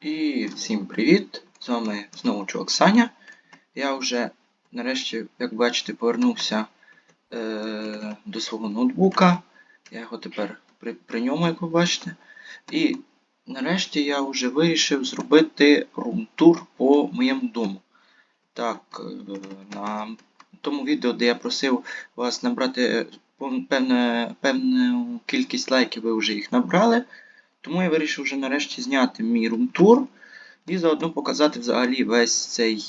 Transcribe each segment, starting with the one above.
І всім привіт! З вами знову чувак Саня. Я вже нарешті, як бачите, повернувся е- до свого ноутбука. Я його тепер при, при ньому, як ви бачите. І нарешті я вже вирішив зробити рум-тур по моєму дому. Так, е- на тому відео, де я просив вас набрати певну кількість лайків, ви вже їх набрали. Тому я вирішив вже нарешті зняти мій рум-тур і заодно показати взагалі весь цей,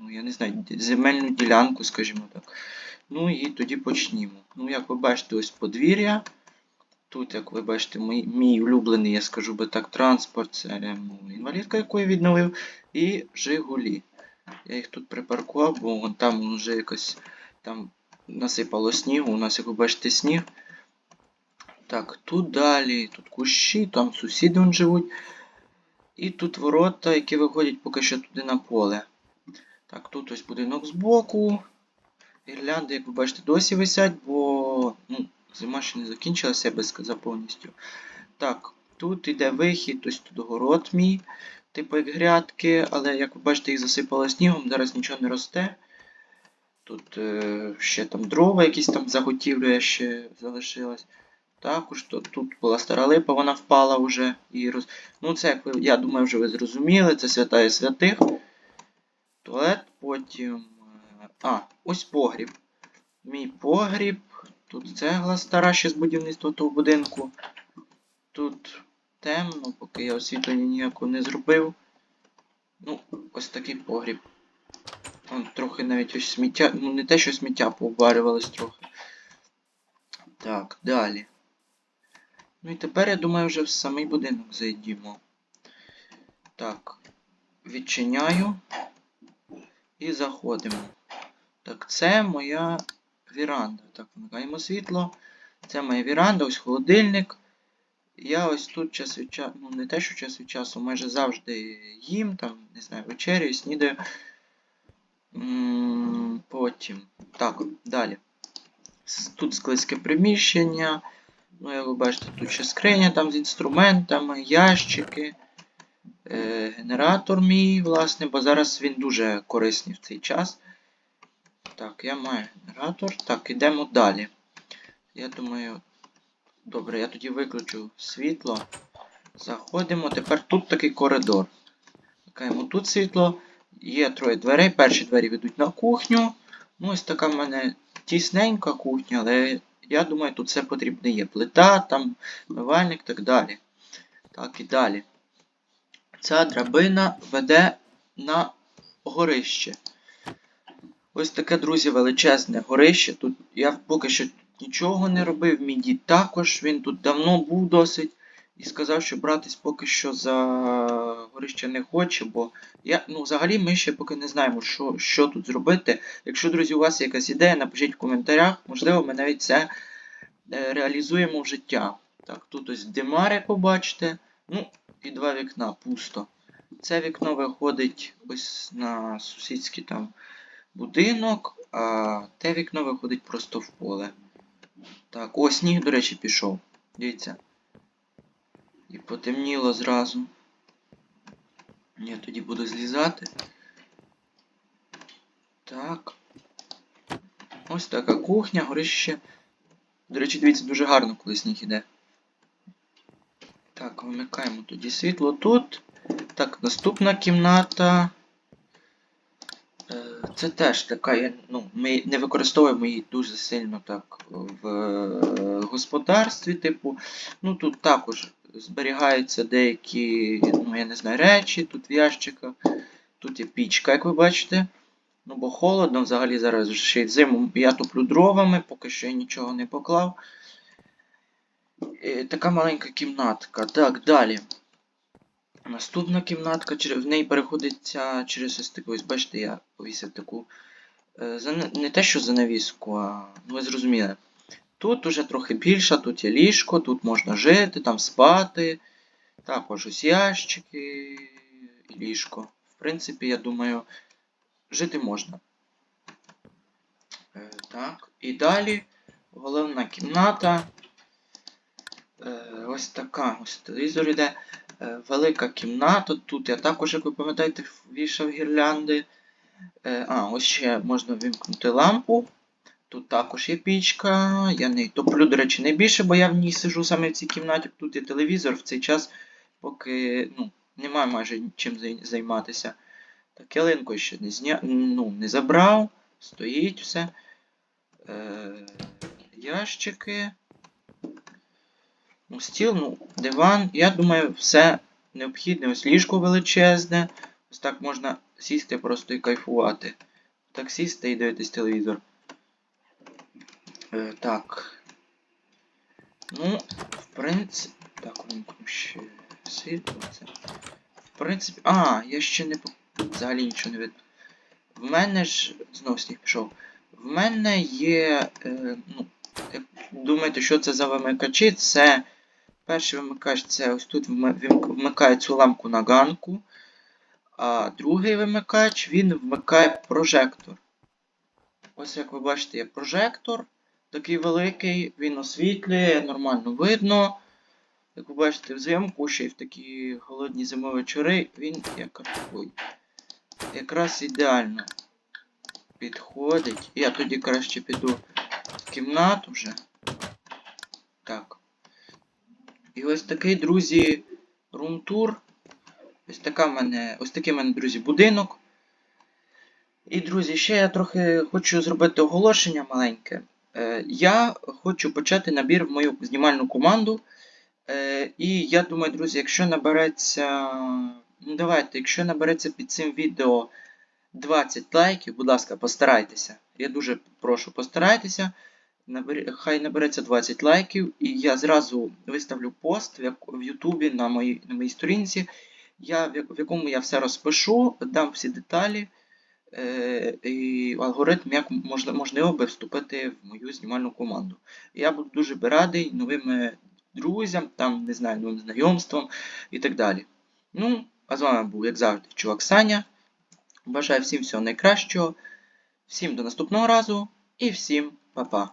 ну я не знаю, земельну ділянку, скажімо так. Ну і тоді почнімо. Ну, як ви бачите, ось подвір'я. Тут, як ви бачите, мій, мій улюблений, я скажу би так, транспорт, це ну, інвалідка, яку я відновив, і Жигулі. Я їх тут припаркував, бо вон там вже якось там насипало снігу. У нас, як ви бачите, сніг. Так, тут далі, тут кущі, там сусіди вон живуть. І тут ворота, які виходять поки що туди на поле. Так, тут ось будинок збоку. Гірлянди, як ви бачите, досі висять, бо ну, зима ще не закінчилася, я би сказав повністю. Так, тут іде вихід, ось тут город мій, типу як грядки, але як ви бачите, їх засипало снігом, зараз нічого не росте. Тут е, ще там дрова, якісь там заготівля ще залишилась. Також то, тут була стара липа, вона впала вже і роз... Ну, це, як ви, я думаю, вже ви зрозуміли, це святая святих. Туалет, потім. А, ось погріб. Мій погріб. Тут цегла стара ще з будівництва того будинку. Тут темно, поки я освітлення ніякого не зробив. Ну, ось такий погріб. Там трохи навіть ось сміття. Ну, не те, що сміття поубарювалось трохи. Так, далі. Ну і тепер, я думаю, вже в самий будинок зайдімо. Так, відчиняю і заходимо. Так, це моя віранда. Так, вмикаємо світло. Це моя віранда, ось холодильник. Я ось тут час від часу, ну не те, що час від часу, майже завжди їм, там, не знаю, вечерю, снідаю. М, Потім. Так, далі. Тут складське приміщення. Ну, як ви бачите, тут ще скриня там з інструментами, ящики. Е, генератор мій, власне, бо зараз він дуже корисний в цей час. Так, я маю генератор. Так, ідемо далі. Я думаю. Добре, я тоді виключу світло. Заходимо. Тепер тут такий коридор. Вмикаємо тут світло. Є троє дверей. Перші двері ведуть на кухню. Ну, ось така в мене тісненька кухня, але я думаю, тут все потрібне є. Плита, там, мивальник так далі. Так, і далі. Ця драбина веде на горище. Ось таке, друзі, величезне горище. Тут я поки що нічого не робив. Мій дід також. Він тут давно був досить. І сказав, що братись поки що за горище не хоче, бо я, ну, взагалі ми ще поки не знаємо, що, що тут зробити. Якщо, друзі, у вас є якась ідея, напишіть в коментарях. Можливо, ми навіть це е, реалізуємо в життя. Так, тут ось димар, як побачите. Ну, і два вікна пусто. Це вікно виходить ось на сусідський там будинок, а те вікно виходить просто в поле. Так, ось сніг, до речі, пішов. Дивіться. І потемніло зразу. Я тоді буду злізати. Так. Ось така кухня, горище. До речі, дивіться, дуже гарно, коли сніг іде. Так, вимикаємо тоді світло тут. Так, наступна кімната. Е, Це теж така, ну, ми не використовуємо її дуже сильно так в е, господарстві, типу. Ну тут також зберігаються деякі, ну я не знаю, речі, тут в ящиках. Тут є пічка, як ви бачите. Ну, бо холодно, взагалі зараз ще й зиму я топлю дровами, поки що я нічого не поклав. Е, Така маленька кімнатка. Так, далі. Наступна кімнатка, в неї переходиться через ось таку, ось бачите, я повісив таку. е, Не те, що занавіску, а ну ви зрозуміли. Тут уже трохи більше, тут є ліжко, тут можна жити, там спати. Також ось ящики і ліжко. В принципі, я думаю, жити можна. Е, Так, і далі головна кімната. Е, Ось така, ось телевізор іде. Е, велика кімната. Тут я також, як ви пам'ятаєте, вішав гірлянди. А, ось ще можна вимкнути лампу. Тут також є пічка. Я не топлю, до речі, найбільше, бо я в ній сижу саме в цій кімнаті. Тут є телевізор в цей час, поки ну, немає майже чим займатися. Так, ялинку ще не зня... ну, не забрав. Стоїть все. Е, ящики. Ну, стіл, ну, диван. Я думаю, все необхідне. Ось ліжко величезне. Ось так можна сісти просто і кайфувати. Так сісти і дивитись телевізор. Е, так. Ну, в принципі. Так, вимкну ще світло. В принципі. А, я ще не взагалі нічого не видно. В мене ж. Знов сніг пішов. В мене є. Е, ну, як думаєте, що це за вимикачі? Це. Перший вимикач це ось тут вмикає цю лампу на ганку. А другий вимикач він вмикає прожектор. Ось як ви бачите, є прожектор. Такий великий, він освітлює, нормально видно. Як ви бачите, взимку ще й в такі холодні зимові вечори, він як... Ой. якраз ідеально підходить. Я тоді краще піду в кімнату вже. Так. І ось такий, друзі, румтур. Ось така мене, ось такий в мене, друзі, будинок. І, друзі, ще я трохи хочу зробити оголошення маленьке. Е, я хочу почати набір в мою знімальну команду. Е, і я думаю, друзі, якщо набереться. Ну, давайте, якщо набереться під цим відео 20 лайків, будь ласка, постарайтеся. Я дуже прошу, постарайтеся. Хай набереться 20 лайків, і я зразу виставлю пост в, Ютубі на моїй, на моїй сторінці, я... в якому я все розпишу, дам всі деталі. І алгоритм, як можливо би вступити в мою знімальну команду. Я буду дуже би радий новим друзям, там, не знаю, новим знайомствам і так далі. Ну, а з вами був, як завжди, чувак Саня. Бажаю всім всього найкращого. Всім до наступного разу і всім па-па.